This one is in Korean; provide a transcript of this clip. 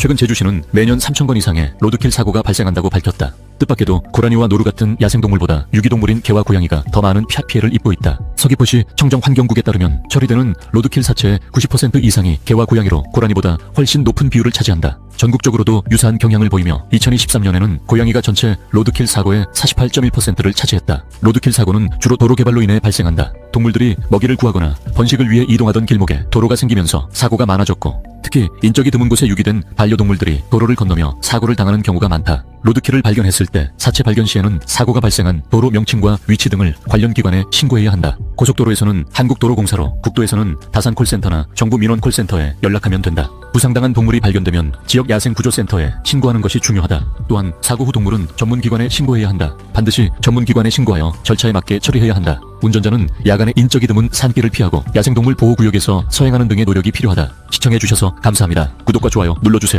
최근 제주시는 매년 3,000건 이상의 로드킬 사고가 발생한다고 밝혔다. 뜻밖에도 고라니와 노루 같은 야생동물보다 유기동물인 개와 고양이가 더 많은 피- 피해를 입고 있다. 서귀포시 청정환경국에 따르면 처리되는 로드킬 사체의 90% 이상이 개와 고양이로 고라니보다 훨씬 높은 비율을 차지한다. 전국적으로도 유사한 경향을 보이며 2023년에는 고양이가 전체 로드킬 사고의 48.1%를 차지했다. 로드킬 사고는 주로 도로 개발로 인해 발생한다. 동물들이 먹이를 구하거나 번식을 위해 이동하던 길목에 도로가 생기면서 사고가 많아졌고 특히 인적이 드문 곳에 유기된 반려동물들이 도로를 건너며 사고를 당하는 경우가 많다. 로드킬을 발견했을 때 사체 발견 시에는 사고가 발생한 도로 명칭과 위치 등을 관련 기관에 신고해야 한다. 고속도로에서는 한국도로공사로, 국도에서는 다산 콜센터나 정부 민원 콜센터에 연락하면 된다. 부상당한 동물이 발견되면 지역 야생구조센터에 신고하는 것이 중요하다. 또한 사고 후 동물은 전문기관에 신고해야 한다. 반드시 전문기관에 신고하여 절차에 맞게 처리해야 한다. 운전자는 야간에 인적이 드문 산길을 피하고 야생동물 보호구역에서 서행하는 등의 노력이 필요하다. 시청해주셔서 감사합니다. 구독과 좋아요 눌러주세요.